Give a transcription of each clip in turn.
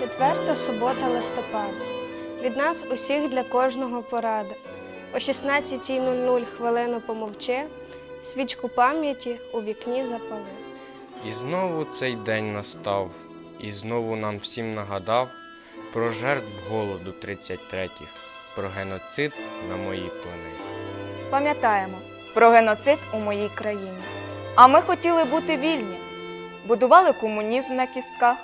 П'ята субота листопада. Від нас усіх для кожного порада. О 16.00 хвилину помовчи, свічку пам'яті у вікні запали. І знову цей день настав, і знову нам всім нагадав про жертв голоду 33-х, про геноцид на моїй планеті. Пам'ятаємо про геноцид у моїй країні. А ми хотіли бути вільні. Будували комунізм на кістках.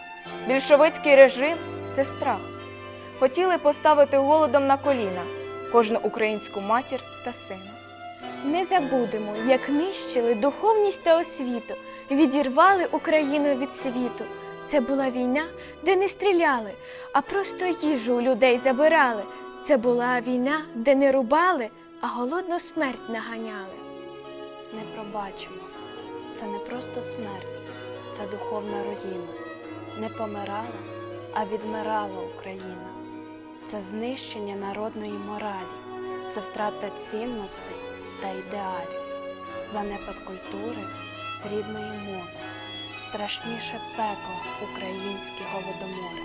Більшовицький режим це страх. Хотіли поставити голодом на коліна кожну українську матір та сина. Не забудемо, як нищили духовність та освіту, відірвали Україну від світу. Це була війна, де не стріляли, а просто їжу у людей забирали. Це була війна, де не рубали, а голодну смерть наганяли. не пробачимо. Це не просто смерть, це духовна руїна. Не помирала, а відмирала Україна. Це знищення народної моралі, це втрата цінностей та ідеалів, занепад культури, рідної мови, страшніше пекло українські голодомори.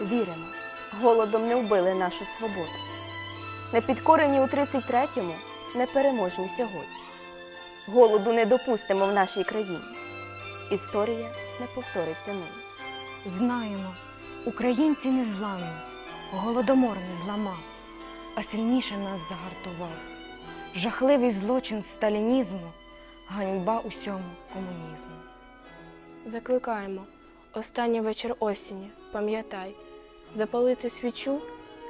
Віримо, голодом не вбили нашу свободу. Не підкорені у 33-му, непереможні сьогодні. Голоду не допустимо в нашій країні. Історія не повториться нині. Знаємо, українці не зламні, голодомор не зламав, а сильніше нас загартував. Жахливий злочин сталінізму, ганьба усьому комунізму. Закликаємо. Останній вечір осені, пам'ятай, запалити свічу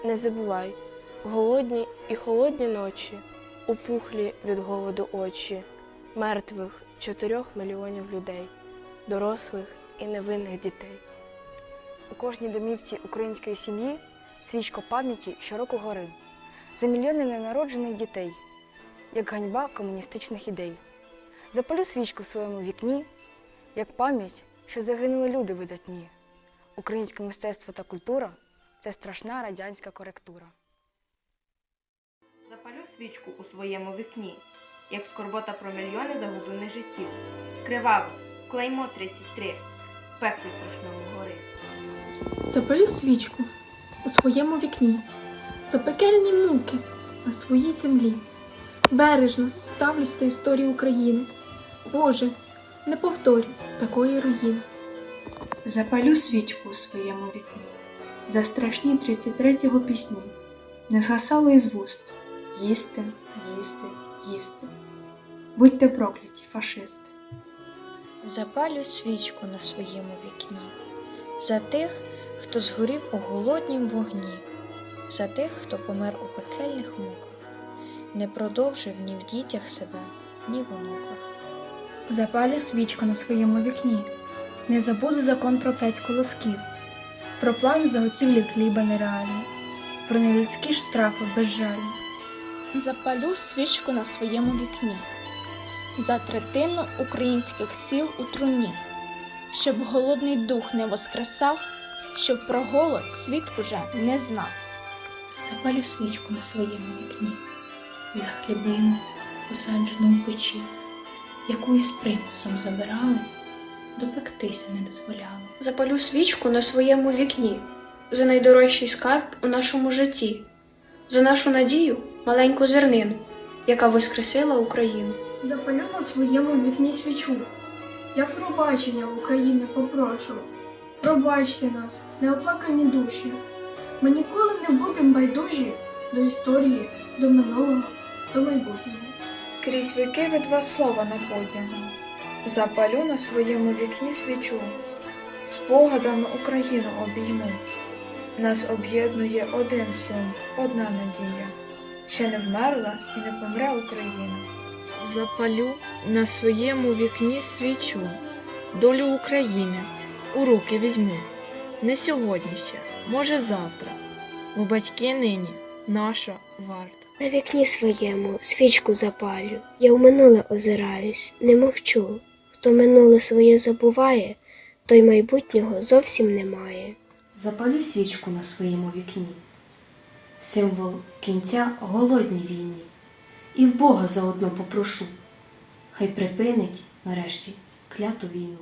не забувай. Голодні і холодні ночі, упухлі від голоду очі, мертвих чотирьох мільйонів людей, дорослих і невинних дітей. У кожній домівці української сім'ї свічка пам'яті щороку гори за мільйони ненароджених дітей, як ганьба комуністичних ідей. Запалю свічку в своєму вікні, як пам'ять, що загинули люди видатні. Українське мистецтво та культура це страшна радянська коректура. Запалю свічку у своєму вікні, як скорбота про мільйони загублених життів. Криваво, клеймо 33, в пеклі страшному гори. Запалю свічку у своєму вікні за пекельні муки на своїй землі. Бережно ставлюсь до історії України. Боже, не повторюй такої руїни. Запалю свічку у своєму вікні за страшні 33-го пісні. Не згасало із вуст їсти, їсти, їсти. Будьте прокляті, фашисти. Запалю свічку на своєму вікні за тих, хто згорів у голоднім вогні, за тих, хто помер у пекельних муках, не продовжив ні в дітях себе, ні в онуках. Запалю свічку на своєму вікні. Не забуду закон про п'ять колосків, про плани заготівлі хліба нереальні, про нелюдські штрафи безжальні. Запалю свічку на своєму вікні за третину українських сіл у труні, щоб голодний дух не воскресав, щоб про голод світ уже не знав. Запалю свічку на своєму вікні за хлібину, посаджену у печі, яку із примусом забирали, допектися не дозволяли. Запалю свічку на своєму вікні за найдорожчий скарб у нашому житті, за нашу надію маленьку зернину, яка воскресила Україну. Запалю на своєму вікні свічу. Я пробачення в Україні попрошу. Пробачте нас, неоплакані душі. Ми ніколи не будемо байдужі до історії, до минулого, до майбутнього. Крізь віки від вас слова напоєно. Запалю на своєму вікні свічу, спогадами Україну обійму. Нас об'єднує один сум, одна надія. Ще не вмерла і не помре Україна. Запалю на своєму вікні свічу, долю України у руки візьму. Не сьогодні ще, може завтра, бо батьки нині наша варта. На вікні своєму свічку запалю, я в минуле озираюсь, не мовчу. Хто минуле своє забуває, той майбутнього зовсім немає. Запалю свічку на своєму вікні, символ кінця голодній війні, і в Бога заодно попрошу, хай припинить нарешті кляту війну.